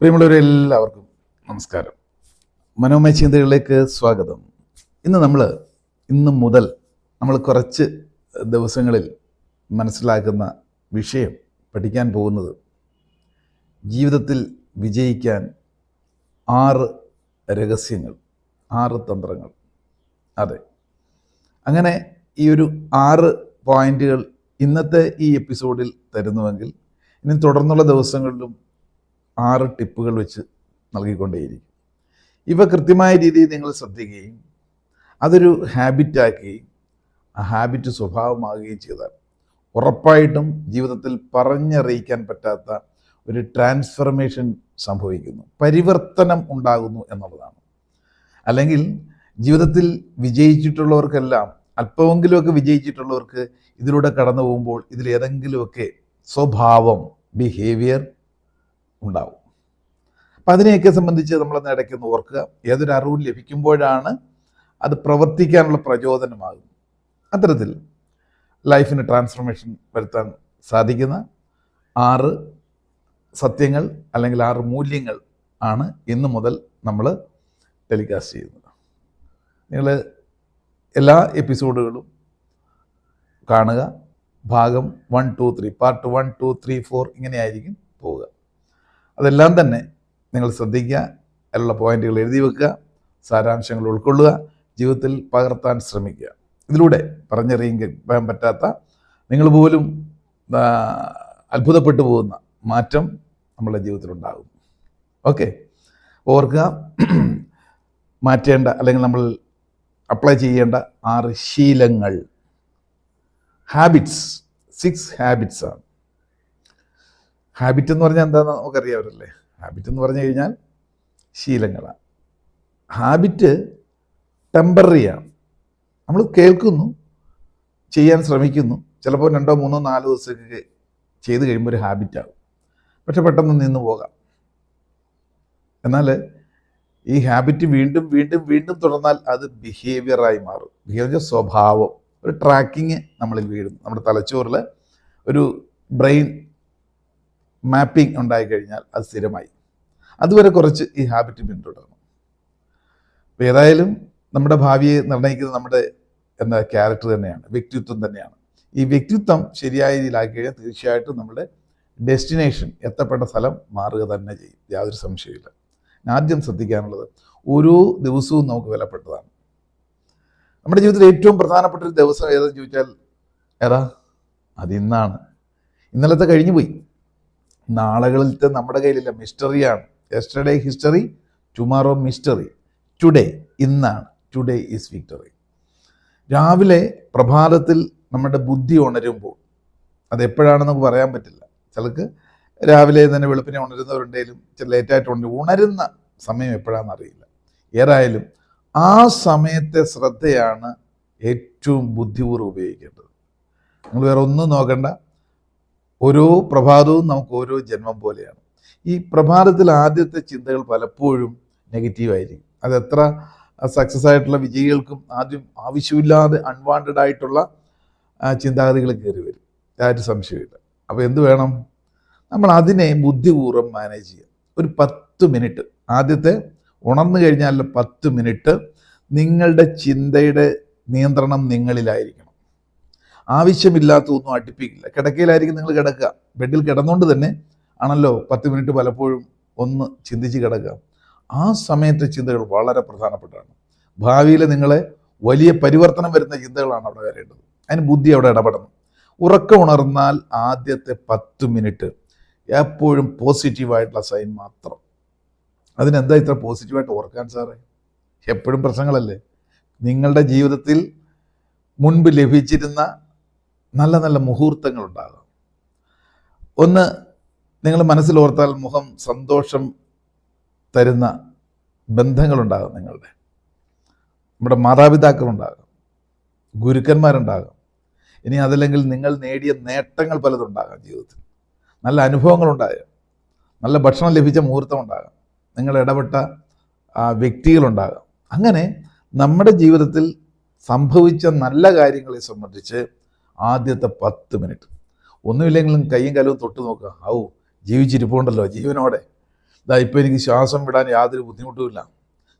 പ്രിയമുള്ളവരെല്ലാവർക്കും നമസ്കാരം. മനോമയ ചിന്തകളിലേക്ക് സ്വാഗതം. ഇന്ന് നമ്മൾ ഇന്ന് മുതൽ നമ്മൾ കുറച്ച് ദിവസങ്ങളിൽ മനസ്സിലാക്കുന്ന വിഷയം പഠിക്കാൻ പോകുന്നത് ജീവിതത്തിൽ വിജയിക്കാൻ ആറ് രഹസ്യങ്ങൾ ആറ് തന്ത്രങ്ങൾ. അതെ. അങ്ങനെ ഈ ഒരു ആറ് പോയിന്റുകൾ ഇന്നത്തെ ഈ എപ്പിസോഡിൽ തരുന്നുവെങ്കിൽ ഇനി തുടർന്നുള്ള ദിവസങ്ങളിലും ആറ് ടിപ്പുകൾ വെച്ച് നൽകിക്കൊണ്ടേയിരിക്കും. ഇവ കൃത്യമായ രീതിയിൽ നിങ്ങൾ ശ്രദ്ധിക്കുകയും അതൊരു ഹാബിറ്റാക്കുകയും ആ ഹാബിറ്റ് സ്വഭാവമാകുകയും ചെയ്താൽ ഉറപ്പായിട്ടും ജീവിതത്തിൽ പറഞ്ഞറിയിക്കാൻ പറ്റാത്ത ഒരു ട്രാൻസ്ഫർമേഷൻ സംഭവിക്കുന്നു. പരിവർത്തനം ഉണ്ടാകുന്നു എന്നുള്ളതാണ്. അല്ലെങ്കിൽ ജീവിതത്തിൽ വിജയിച്ചിട്ടുള്ളവർക്കെല്ലാം അല്പമെങ്കിലുമൊക്കെ വിജയിച്ചിട്ടുള്ളവർക്ക് ഇതിലൂടെ കടന്നു പോകുമ്പോൾ ഇതിലേതെങ്കിലുമൊക്കെ സ്വഭാവം ബിഹേവിയർ ഉണ്ടാവും. അപ്പം അതിനെയൊക്കെ സംബന്ധിച്ച് നമ്മളൊന്ന് ഇടയ്ക്കൊന്ന് ഓർക്കുക. ഏതൊരു അറിവും ലഭിക്കുമ്പോഴാണ് അത് പ്രവർത്തിക്കാനുള്ള പ്രചോദനമാകും അത്തരത്തിൽ ലൈഫിന് ട്രാൻസ്ഫോർമേഷൻ വരുത്താൻ സാധിക്കുന്ന ആറ് സത്യങ്ങൾ അല്ലെങ്കിൽ ആറ് മൂല്യങ്ങൾ ആണ് ഇന്ന് മുതൽ നമ്മൾ ടെലികാസ്റ്റ് ചെയ്യുന്നത്. നിങ്ങൾ എല്ലാ എപ്പിസോഡുകളും കാണുക. ഭാഗം one two three part one two three four ഇങ്ങനെയായിരിക്കും പോവുക. അതെല്ലാം തന്നെ നിങ്ങൾ ശ്രദ്ധിക്കുക അതിലുള്ള പോയിന്റുകൾ എഴുതി വെക്കുക സാരാംശങ്ങൾ ഉൾക്കൊള്ളുക ജീവിതത്തിൽ പകർത്താൻ ശ്രമിക്കുക. ഇതിലൂടെ പറഞ്ഞറിയിക്കാൻ പറ്റാത്ത നിങ്ങൾ പോലും അത്ഭുതപ്പെട്ടു പോകുന്ന മാറ്റം നമ്മളുടെ ജീവിതത്തിലുണ്ടാകും ഓക്കെ. ഓർക്കുക മാറ്റേണ്ട അല്ലെങ്കിൽ നമ്മൾ അപ്ലൈ ചെയ്യേണ്ട ആറ് ശീലങ്ങൾ. ഹാബിറ്റ്സ് സിക്സ് ഹാബിറ്റ്സ് ആണ്. ഹാബിറ്റ് എന്ന് പറഞ്ഞാൽ എന്താണെന്ന് നമുക്കറിയാവരല്ലേ ഹാബിറ്റ് എന്ന് പറഞ്ഞു കഴിഞ്ഞാൽ ശീലങ്ങളാണ് ഹാബിറ്റ് ടെമ്പററിയാണ് നമ്മൾ കേൾക്കുന്നു ചെയ്യാൻ ശ്രമിക്കുന്നു. ചിലപ്പോൾ രണ്ടോ മൂന്നോ നാലോ ദിവസത്തേക്ക് ചെയ്ത് കഴിയുമ്പോൾ ഒരു ഹാബിറ്റാകും പക്ഷെ പെട്ടെന്ന് നിന്ന് പോകാം. എന്നാൽ ഈ ഹാബിറ്റ് വീണ്ടും വീണ്ടും വീണ്ടും തുടർന്നാൽ അത് ബിഹേവിയറായി മാറും. ബിഹേവിയർ സ്വഭാവം ഒരു ട്രാക്കിങ് നമ്മളിൽ വീഴുന്നു. നമ്മുടെ തലച്ചോറിൽ ഒരു ബ്രെയിൻ മാപ്പിംഗ് ഉണ്ടായിക്കഴിഞ്ഞാൽ അത് സ്ഥിരമായി. അതുവരെ കുറച്ച് ഈ ഹാബിറ്റ് പിന്തുടരണം അപ്പോൾ ഏതായാലും നമ്മുടെ ഭാവിയെ നിർണയിക്കുന്നത് നമ്മുടെ എന്താ ക്യാരക്ടർ തന്നെയാണ് വ്യക്തിത്വം തന്നെയാണ്. ഈ വ്യക്തിത്വം ശരിയായ രീതിയിലാക്കി കഴിഞ്ഞാൽ തീർച്ചയായിട്ടും നമ്മുടെ ഡെസ്റ്റിനേഷൻ എത്തപ്പെട്ട സ്ഥലം മാറുക തന്നെ ചെയ്യും. യാതൊരു സംശയമില്ല ആദ്യം ശ്രദ്ധിക്കാനുള്ളത് ഓരോ ദിവസവും നമുക്ക് വിലപ്പെട്ടതാണ്. നമ്മുടെ ജീവിതത്തിൽ ഏറ്റവും പ്രധാനപ്പെട്ട ഒരു ദിവസം ഏതെന്ന് ചോദിച്ചാൽ ഏതാ അത് ഇന്നാണ്. ഇന്നലത്തെ കഴിഞ്ഞു പോയി നാളുകളിലത്തെ നമ്മുടെ കയ്യിലില്ല. മിസ്റ്ററിയാണ് yesterday history tomorrow mystery today ഇന്നാണ്. ടുഡേ ഈസ് വിക്ടറി രാവിലെ പ്രഭാതത്തിൽ നമ്മുടെ ബുദ്ധി ഉണരുമ്പോൾ അതെപ്പോഴാണെന്ന് നമുക്ക് പറയാൻ പറ്റില്ല. ചിലക്ക് രാവിലെ തന്നെ വെളുപ്പിനെ ഉണരുന്നവരുണ്ടെങ്കിലും ചില ലേറ്റായിട്ട് ഉണരും ഉണരുന്ന സമയം എപ്പോഴാണെന്ന് അറിയില്ല. ഏതായാലും ആ സമയത്തെ ശ്രദ്ധയാണ് ഏറ്റവും ബുദ്ധിപൂർവം ഉപയോഗിക്കേണ്ടത്. നിങ്ങൾ വേറെ ഒന്നും നോക്കണ്ട. ഓരോ പ്രഭാതവും നമുക്ക് ഓരോ ജന്മം പോലെയാണ്. ഈ പ്രഭാതത്തിൽ ആദ്യത്തെ ചിന്തകൾ പലപ്പോഴും നെഗറ്റീവായിരിക്കും അത് എത്ര സക്സസ് ആയിട്ടുള്ള വിജയികൾക്കും ആദ്യം ആവശ്യമില്ലാതെ അൺവാണ്ടഡ് ആയിട്ടുള്ള ചിന്താഗതികൾ കയറി വരും. യാതൊരു സംശയമില്ല അപ്പോൾ എന്ത് വേണം? നമ്മൾ അതിനെ ബുദ്ധിപൂർവം മാനേജ് ചെയ്യുക ഒരു പത്ത് മിനിറ്റ് ആദ്യത്തെ ഉണർന്നു കഴിഞ്ഞാൽ പത്ത് മിനിറ്റ് നിങ്ങളുടെ ചിന്തയുടെ നിയന്ത്രണം നിങ്ങളിലായിരിക്കണം. ആവശ്യമില്ലാത്ത ഒന്നും അടുപ്പിക്കില്ല. കിടക്കയിലായിരിക്കും നിങ്ങൾ കിടക്കുക. ബെഡിൽ കിടന്നുകൊണ്ട് തന്നെ ആണല്ലോ പത്ത് മിനിറ്റ് പലപ്പോഴും ഒന്ന് ചിന്തിച്ച് കിടക്കുക. ആ സമയത്തെ ചിന്തകൾ വളരെ പ്രധാനപ്പെട്ടതാണ്. ഭാവിയിൽ നിങ്ങളെ വലിയ പരിവർത്തനം വരുന്ന ചിന്തകളാണ് അവിടെ വരേണ്ടത്. അതിന് ബുദ്ധി അവിടെ ഇടപെടണം. ഉറക്കം ഉണർന്നാൽ ആദ്യത്തെ പത്ത് മിനിറ്റ് എപ്പോഴും പോസിറ്റീവായിട്ടുള്ള സൈൻ മാത്രം. അതിനെന്താ ഇത്ര പോസിറ്റീവായിട്ട് ഓർക്കാൻ സാറേ? എപ്പോഴും പ്രശ്നങ്ങളല്ലേ? നിങ്ങളുടെ ജീവിതത്തിൽ മുൻപ് ലഭിച്ചിരുന്ന നല്ല നല്ല മുഹൂർത്തങ്ങളുണ്ടാകും. ഒന്ന് നിങ്ങൾ മനസ്സിൽ ഓർത്താൽ മുഖം സന്തോഷം തരുന്ന ബന്ധങ്ങളുണ്ടാകും നിങ്ങളുടെ. നമ്മുടെ മാതാപിതാക്കളുണ്ടാകും. ഗുരുക്കന്മാരുണ്ടാകും. ഇനി അതല്ലെങ്കിൽ നിങ്ങൾ നേടിയ നേട്ടങ്ങൾ പലതുണ്ടാകാം ജീവിതത്തിൽ. നല്ല അനുഭവങ്ങളുണ്ടായ നല്ല ഭക്ഷണം ലഭിച്ച മുഹൂർത്തം ഉണ്ടാകാം നിങ്ങൾ ഇടപെട്ട ആ, വ്യക്തികളുണ്ടാകാം. അങ്ങനെ നമ്മുടെ ജീവിതത്തിൽ സംഭവിച്ച നല്ല കാര്യങ്ങളെ സംബന്ധിച്ച് ആദ്യത്തെ പത്ത് മിനിറ്റ്. ഒന്നുമില്ലെങ്കിലും കൈയും കലവും തൊട്ട് നോക്കുക ഔ ജീവിച്ചിരിപ്പുണ്ടല്ലോ ജീവനോടെ. ഇതാ ഇപ്പോൾ എനിക്ക് ശ്വാസം വിടാൻ യാതൊരു ബുദ്ധിമുട്ടുമില്ല.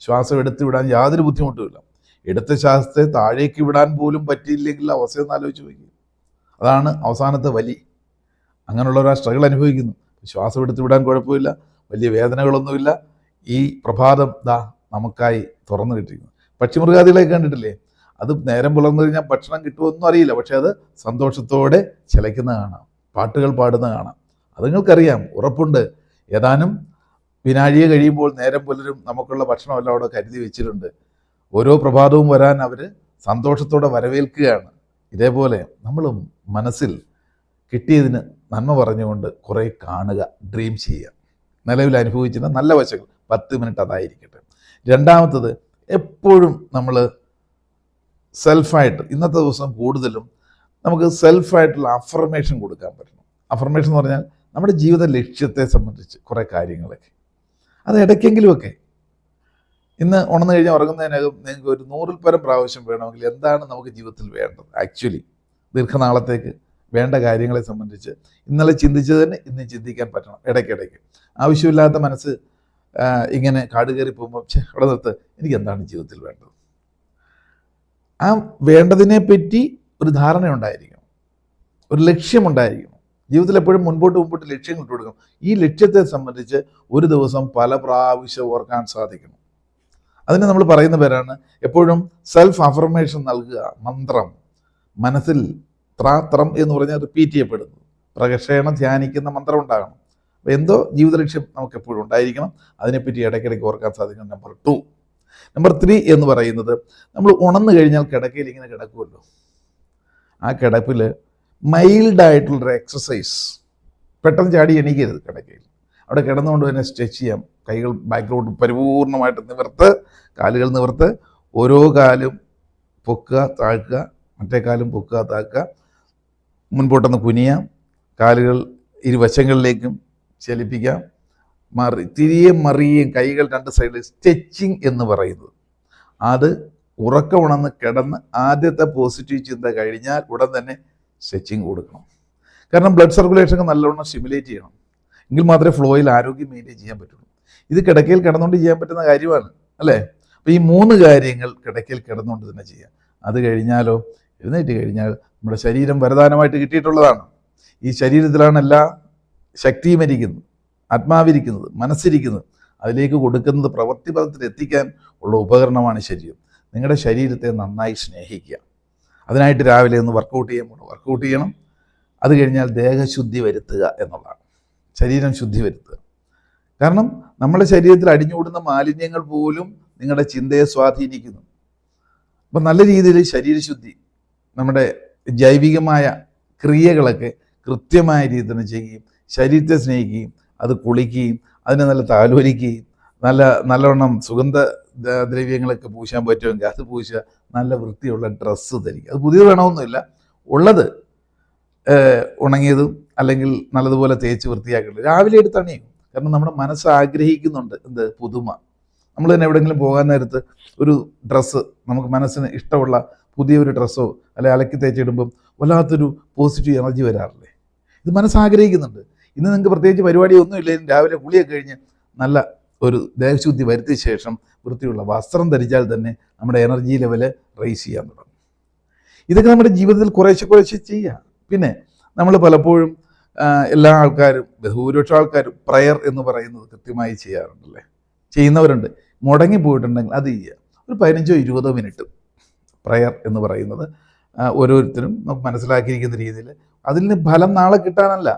ശ്വാസം എടുത്ത് വിടാൻ യാതൊരു ബുദ്ധിമുട്ടുമില്ല. എടുത്ത ശ്വാസത്തെ താഴേക്ക് വിടാൻ പോലും പറ്റിയില്ലെങ്കിൽ അവസ്ഥ ഒന്ന് ആലോചിച്ച് നോക്കി. അതാണ് അവസാനത്തെ വലി. അങ്ങനെയുള്ള ആ സ്ട്രഗിൾ അനുഭവിക്കുന്നു. ശ്വാസം എടുത്ത് വിടാൻ കുഴപ്പമില്ല വലിയ വേദനകളൊന്നുമില്ല. ഈ പ്രഭാതം ദാ നമുക്കായി തുറന്നു കിട്ടിയിരിക്കുന്നു. പക്ഷിമൃഗാദികളെ കണ്ടിട്ടില്ലേ? അത് നേരം പുലർന്നു കഴിഞ്ഞാൽ ഭക്ഷണം കിട്ടുമെന്നും അറിയില്ല. പക്ഷേ അത് സന്തോഷത്തോടെ ചിലയ്ക്കുന്ന കാണാം. പാട്ടുകൾ പാടുന്ന കാണാം. അത് നിങ്ങൾക്കറിയാം. ഉറപ്പുണ്ട്. ഏതാനും വിനാഴിയെ കഴിയുമ്പോൾ നേരം പുലരും നമുക്കുള്ള ഭക്ഷണമെല്ലാം അവിടെ കരുതി വെച്ചിട്ടുണ്ട്. ഓരോ പ്രഭാതവും വരാൻ അവർ സന്തോഷത്തോടെ വരവേൽക്കുകയാണ്. ഇതേപോലെ നമ്മളും മനസ്സിൽ കിട്ടിയതിന് നന്മ പറഞ്ഞുകൊണ്ട് കുറേ കാണുക ഡ്രീം ചെയ്യുക. നിലവിൽ അനുഭവിച്ചിരുന്ന നല്ല വശങ്ങൾ പത്ത് മിനിറ്റ് അതായിരിക്കട്ടെ. രണ്ടാമത്തത് എപ്പോഴും നമ്മൾ സെൽഫായിട്ട് ഇന്നത്തെ ദിവസം കൂടുതലും നമുക്ക് സെൽഫായിട്ടുള്ള അഫർമേഷൻ കൊടുക്കാൻ പറ്റണം. അഫർമേഷൻ എന്ന് പറഞ്ഞാൽ നമ്മുടെ ജീവിത ലക്ഷ്യത്തെ സംബന്ധിച്ച് കുറേ കാര്യങ്ങളൊക്കെ. അത് ഇടയ്ക്കെങ്കിലുമൊക്കെ. ഇന്ന് ഉണർന്നു കഴിഞ്ഞാൽ ഉറങ്ങുന്നതിനകം നിങ്ങൾക്ക് ഒരു നൂറിൽ പരം പ്രാവശ്യം വേണമെങ്കിൽ എന്താണ് നമുക്ക് ജീവിതത്തിൽ വേണ്ടത്? ആക്ച്വലി ദീർഘനാളത്തേക്ക് വേണ്ട കാര്യങ്ങളെ സംബന്ധിച്ച് ഇന്നലെ ചിന്തിച്ചത് തന്നെ ഇന്ന് ചിന്തിക്കാൻ പറ്റണം ഇടയ്ക്കിടയ്ക്ക്. ആവശ്യമില്ലാത്ത മനസ്സ് ഇങ്ങനെ കാട് കയറി പോകുമ്പോൾ അവിടെ നിർത്ത് എനിക്ക് എന്താണ് ജീവിതത്തിൽ വേണ്ടത്? ആ വേണ്ടതിനെ പറ്റി ഒരു ധാരണ ഉണ്ടായിരിക്കണം. ഒരു ലക്ഷ്യമുണ്ടായിരിക്കണം ജീവിതത്തിൽ എപ്പോഴും മുൻപോട്ട് മുമ്പോട്ട് ലക്ഷ്യം ഇട്ട് കൊടുക്കണം ഈ ലക്ഷ്യത്തെ സംബന്ധിച്ച് ഒരു ദിവസം പല പ്രാവശ്യം ഓർക്കാൻ സാധിക്കണം. അതിന് നമ്മൾ പറയുന്ന പേരാണ് എപ്പോഴും സെൽഫ് അഫർമേഷൻ നൽകുക മന്ത്രം മനസ്സിൽ ത്രാത്രം എന്ന് പറഞ്ഞാൽ റിപ്പീറ്റ് ചെയ്യപ്പെടുന്നു പ്രകർഷേണം ധ്യാനിക്കുന്ന മന്ത്രം ഉണ്ടാകണം. എന്തോ ജീവിത ലക്ഷ്യം നമുക്ക് എപ്പോഴും ഉണ്ടായിരിക്കണം. അതിനെപ്പറ്റി ഇടയ്ക്കിടയ്ക്ക് ഓർക്കാൻ സാധിക്കണം. നമ്പർ ടു നമ്പർ ത്രീ എന്ന് പറയുന്നത് നമ്മൾ ഉണന്നു കഴിഞ്ഞാൽ കിടക്കയിൽ ഇങ്ങനെ കിടക്കുമല്ലോ. ആ കിടപ്പിൽ മൈൽഡായിട്ടുള്ളൊരു എക്സസൈസ് പെട്ടെന്ന് ചാടി എണീക്കരുത് കിടക്കയിൽ. അവിടെ കിടന്നുകൊണ്ട് തന്നെ സ്ട്രെച്ച് ചെയ്യാം. കൈകൾ ബാക്കിലോട്ട് പരിപൂർണമായിട്ട് നിവർത്ത് കാലുകൾ നിവർത്ത്. ഓരോ കാലും പൊക്കുക താഴ്ക്കുക. മറ്റേ കാലും പൊക്കുക താഴ്ക്കുക. മുൻപോട്ടൊന്ന് കുനിയാം. കാലുകൾ ഇരുവശങ്ങളിലേക്കും ചലിപ്പിക്കാം. മറി തിരിയും മറിയുകയും കൈകൾ രണ്ട് സൈഡിൽ സ്ട്രെച്ചിങ് എന്ന് പറയുന്നത്. അത് ഉറക്കമുണർന്ന് കിടന്ന് ആദ്യത്തെ പോസിറ്റീവ് ചിന്ത കഴിഞ്ഞാൽ ഉടൻ തന്നെ സ്ട്രെച്ചിങ് കൊടുക്കണം. കാരണം ബ്ലഡ് സർക്കുലേഷൻ നല്ലവണ്ണം സ്റ്റിമുലേറ്റ് ചെയ്യണം. എങ്കിൽ മാത്രമേ ഫ്ലോയിൽ ആരോഗ്യം മെയിന്റെയിൻ ചെയ്യാൻ പറ്റുള്ളൂ. ഇത് കിടക്കയിൽ കിടന്നുകൊണ്ട് ചെയ്യാൻ പറ്റുന്ന കാര്യമാണ് അല്ലേ? അപ്പോൾ ഈ മൂന്ന് കാര്യങ്ങൾ കിടക്കയിൽ കിടന്നുകൊണ്ട് തന്നെ ചെയ്യാം. അത് കഴിഞ്ഞാലോ എഴുന്നേറ്റ് കഴിഞ്ഞാൽ നമ്മുടെ ശരീരം വരദാനമായിട്ട് കിട്ടിയിട്ടുള്ളതാണ്. ഈ ശരീരത്തിലാണ് എല്ലാ ശക്തിയും ഇരിക്കുന്നത്. ആത്മാവിരിക്കുന്നത് മനസ്സിരിക്കുന്നത് അതിലേക്ക് കൊടുക്കുന്നത് പ്രവൃത്തിപഥത്തിൽ എത്തിക്കാൻ ഉള്ള ഉപകരണമാണ് ശരീരം. നിങ്ങളുടെ ശരീരത്തെ നന്നായി സ്നേഹിക്കുക. അതിനായിട്ട് രാവിലെ ഒന്ന് വർക്കൗട്ട് ചെയ്യാൻ പോകണം വർക്കൗട്ട് ചെയ്യണം. അത് കഴിഞ്ഞാൽ ദേഹശുദ്ധി വരുത്തുക എന്നുള്ളതാണ്. ശരീരം ശുദ്ധി വരുത്തുക. കാരണം നമ്മുടെ ശരീരത്തിൽ അടിഞ്ഞുകൂടുന്ന മാലിന്യങ്ങൾ പോലും നിങ്ങളുടെ ചിന്തയെ സ്വാധീനിക്കുന്നു. അപ്പം നല്ല രീതിയിൽ ശരീരശുദ്ധി നമ്മുടെ ജൈവികമായ ക്രിയകളൊക്കെ കൃത്യമായ രീതിയിൽ തന്നെ ചെയ്യുകയും ശരീരത്തെ സ്നേഹിക്കുകയും അത് കുളിക്കുകയും അതിനെ നല്ല താലോലിക്കുകയും നല്ല നല്ലവണ്ണം സുഗന്ധ ദ്രവ്യങ്ങളൊക്കെ പൂശാൻ പറ്റുമെങ്കിൽ അത് പൂശുക. നല്ല വൃത്തിയുള്ള ഡ്രസ്സ് ധരിക്കുക. അത് പുതിയത് വേണമെന്നില്ല ഉള്ളത് ഉണങ്ങിയതും അല്ലെങ്കിൽ നല്ലതുപോലെ തേച്ച് വൃത്തിയാക്കേണ്ടത് രാവിലെ എടുത്ത് അണിയും കാരണം നമ്മുടെ മനസ്സ് ആഗ്രഹിക്കുന്നുണ്ട് എന്ത്? പുതുമ. നമ്മൾ തന്നെ എവിടെയെങ്കിലും പോകാൻ നേരത്ത് ഒരു ഡ്രസ്സ് നമുക്ക് മനസ്സിന് ഇഷ്ടമുള്ള പുതിയൊരു ഡ്രസ്സോ അല്ലെങ്കിൽ അലക്കി തേച്ചിടുമ്പം വല്ലാത്തൊരു പോസിറ്റീവ് എനർജി വരാറില്ലേ? ഇത് മനസ്സ് ആഗ്രഹിക്കുന്നുണ്ട്. ഇന്ന് നിങ്ങൾക്ക് പ്രത്യേകിച്ച് പരിപാടിയൊന്നും ഇല്ലെങ്കിലും രാവിലെ കുളിയൊക്കെ കഴിഞ്ഞ് നല്ല ഒരു ദേഹശുദ്ധി വരുത്തിയ ശേഷം വൃത്തിയുള്ള വസ്ത്രം ധരിച്ചാൽ തന്നെ നമ്മുടെ എനർജി ലെവൽ റേസ് ചെയ്യാൻ തുടങ്ങും. ഇതൊക്കെ നമ്മുടെ ജീവിതത്തിൽ കുറേശ്ശെ കുറേശ്ശെ ചെയ്യാം. പിന്നെ നമ്മൾ പലപ്പോഴും എല്ലാ ആൾക്കാരും ബഹുഭൂരിപക്ഷം ആൾക്കാരും പ്രയർ എന്ന് പറയുന്നത് കൃത്യമായി ചെയ്യാറുണ്ടല്ലേ? ചെയ്യുന്നവരുണ്ട്. മുടങ്ങി പോയിട്ടുണ്ടെങ്കിൽ അത് ചെയ്യുക. ഒരു പതിനഞ്ചോ ഇരുപതോ മിനിറ്റ് പ്രയർ എന്ന് പറയുന്നത് ഓരോരുത്തരും നമുക്ക് മനസ്സിലാക്കിയിരിക്കുന്ന രീതിയിൽ അതിന് ഫലം നാളെ കിട്ടാനല്ല.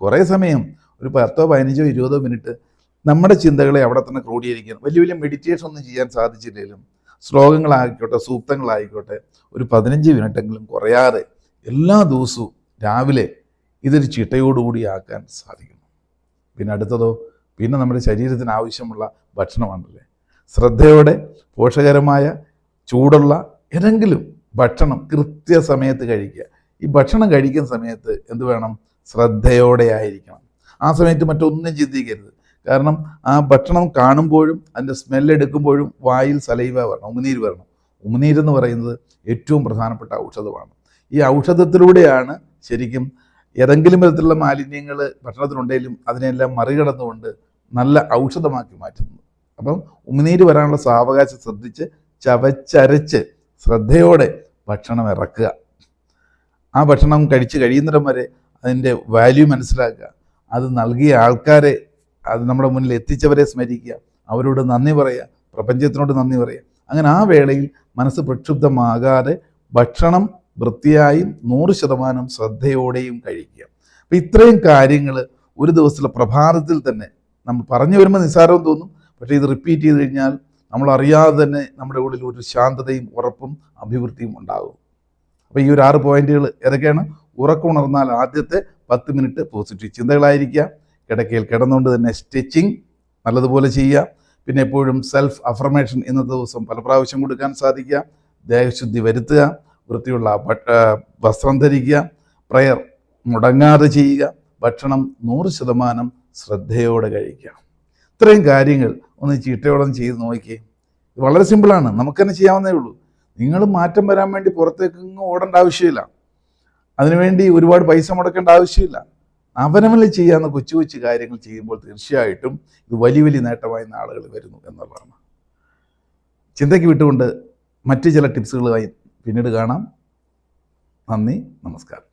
കുറേ സമയം ഒരു പത്തോ പതിനഞ്ചോ ഇരുപതോ മിനിറ്റ് നമ്മുടെ ചിന്തകളെ അവിടെ തന്നെ ക്രോഡീകരിക്കണം വലിയ വലിയ മെഡിറ്റേഷൻ ഒന്നും ചെയ്യാൻ സാധിച്ചില്ലെങ്കിലും ശ്ലോകങ്ങളായിക്കോട്ടെ സൂക്തങ്ങളായിക്കോട്ടെ ഒരു പതിനഞ്ച് മിനിറ്റെങ്കിലും കുറയാതെ എല്ലാ ദിവസവും രാവിലെ ഇതൊരു ചിട്ടയോടുകൂടി ആക്കാൻ സാധിക്കുന്നു. പിന്നെ അടുത്തതോ പിന്നെ നമ്മുടെ ശരീരത്തിന് ആവശ്യമുള്ള ഭക്ഷണമാണല്ലേ? ശ്രദ്ധയോടെ പോഷകരമായ ചൂടുള്ള ഏതെങ്കിലും ഭക്ഷണം കൃത്യസമയത്ത് കഴിക്കുക. ഈ ഭക്ഷണം കഴിക്കുന്ന സമയത്ത് എന്ത് വേണം? ശ്രദ്ധയോടെ ആയിരിക്കണം ആ സമയത്ത് മറ്റൊന്നും ചിന്തിക്കരുത്. കാരണം ആ ഭക്ഷണം കാണുമ്പോഴും അതിന്റെ സ്മെല്ലെടുക്കുമ്പോഴും വായിൽ സലൈവ വരണം ഉമിനീര് വരണം. ഉമിനീരെന്ന് പറയുന്നത് ഏറ്റവും പ്രധാനപ്പെട്ട ഔഷധമാണ്. ഈ ഔഷധത്തിലൂടെയാണ് ശരിക്കും ഏതെങ്കിലും വിധത്തിലുള്ള മാലിന്യങ്ങൾ ഭക്ഷണത്തിലുണ്ടെങ്കിലും അതിനെല്ലാം മറികടന്നുകൊണ്ട് നല്ല ഔഷധമാക്കി മാറ്റുന്നത്. അപ്പം ഉമിനീര് വരാനുള്ള സാവകാശം ശ്രദ്ധിച്ച് ചവച്ചരച്ച് ശ്രദ്ധയോടെ ഭക്ഷണം ഇറക്കുക. ആ ഭക്ഷണം കഴിച്ച് കഴിയുന്നിടം വരെ അതിന്റെ വാല്യൂ മനസ്സിലാക്കുക. അത് നൽകിയ ആൾക്കാരെ അത് നമ്മുടെ മുന്നിൽ എത്തിച്ചവരെ സ്മരിക്കുക. അവരോട് നന്ദി പറയുക. പ്രപഞ്ചത്തിനോട് നന്ദി പറയുക. അങ്ങനെ ആ വേളയിൽ മനസ്സ് പ്രക്ഷുബ്ധമാകാതെ ഭക്ഷണം വൃത്തിയായും നൂറ് ശതമാനം ശ്രദ്ധയോടെയും കഴിക്കുക. അപ്പം ഇത്രയും കാര്യങ്ങൾ ഒരു ദിവസത്തിലെ പ്രഭാതത്തിൽ തന്നെ നമ്മൾ പറഞ്ഞു വരുമ്പോൾ നിസ്സാരവും തോന്നും. പക്ഷേ ഇത് റിപ്പീറ്റ് ചെയ്ത് കഴിഞ്ഞാൽ നമ്മൾ അറിയാതെ തന്നെ നമ്മുടെ ഉള്ളിൽ ഒരു ശാന്തതയും ഉറപ്പും അഭിവൃദ്ധിയും ഉണ്ടാകും. അപ്പോൾ ഈ ഒരു ആറ് പോയിന്റുകൾ ഏതൊക്കെയാണ്? ഉറക്കമുണർന്നാൽ ആദ്യത്തെ പത്ത് മിനിറ്റ് പോസിറ്റീവ് ചിന്തകളായിരിക്കുക. കിടക്കയിൽ കിടന്നുകൊണ്ട് തന്നെ സ്റ്റിച്ചിങ് നല്ലതുപോലെ ചെയ്യുക. പിന്നെ എപ്പോഴും സെൽഫ് അഫർമേഷൻ ഇന്നത്തെ ദിവസം പല പ്രാവശ്യം കൊടുക്കാൻ സാധിക്കുക. ദേഹശുദ്ധി വരുത്തുക. വൃത്തിയുള്ള വസ്ത്രം ധരിക്കുക. പ്രയർ മുടങ്ങാതെ ചെയ്യുക. ഭക്ഷണം നൂറ് ശതമാനം ശ്രദ്ധയോടെ കഴിക്കുക. ഇത്രയും കാര്യങ്ങൾ ഒന്ന് ചീട്ടയോളം ചെയ്ത് നോക്കിയേ വളരെ സിമ്പിളാണ്. നമുക്ക് തന്നെ ചെയ്യാവുന്നേ ഉള്ളൂ. നിങ്ങൾ മാറ്റം വരാൻ വേണ്ടി പുറത്തേക്ക് ഓടേണ്ട ആവശ്യമില്ല. അതിനുവേണ്ടി ഒരുപാട് പൈസ മുടക്കേണ്ട ആവശ്യമില്ല. അവനവനിൽ ചെയ്യാവുന്ന കൊച്ചു കൊച്ചു കാര്യങ്ങൾ ചെയ്യുമ്പോൾ തീർച്ചയായിട്ടും ഇത് വലിയ വലിയ നേട്ടമായി ആളുകൾ വരുന്നു എന്നുള്ളതാണ്. ചിന്തയ്ക്ക് വിട്ടുകൊണ്ട് മറ്റു ചില ടിപ്സുകളുമായി പിന്നീട് കാണാം. നന്ദി നമസ്കാരം.